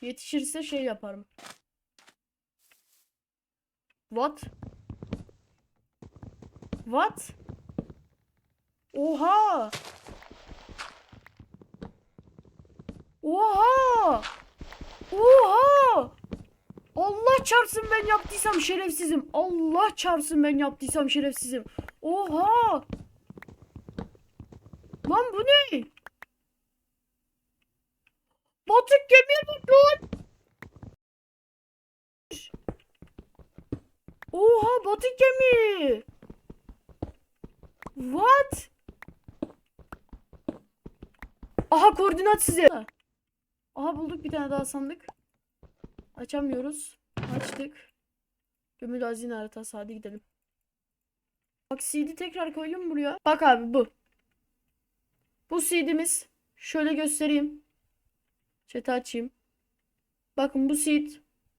Yetişirse şey yaparım. What? What? Oha! Oha! Oha! Allah çarpsın ben yaptıysam şerefsizim. Allah çarpsın ben yaptıysam şerefsizim. Oha! Lan bu ne? Batık gemiye bak lan. Oha batık gemi. What? Aha koordinat size. Aha bulduk bir tane daha sandık. Açamıyoruz. Açtık. Gömülü hazine haritası hadi gidelim. Bak CD tekrar koyayım buraya. Bak abi bu. Bu CD'miz. Şöyle göstereyim. Chat'i açayım. Bakın bu seed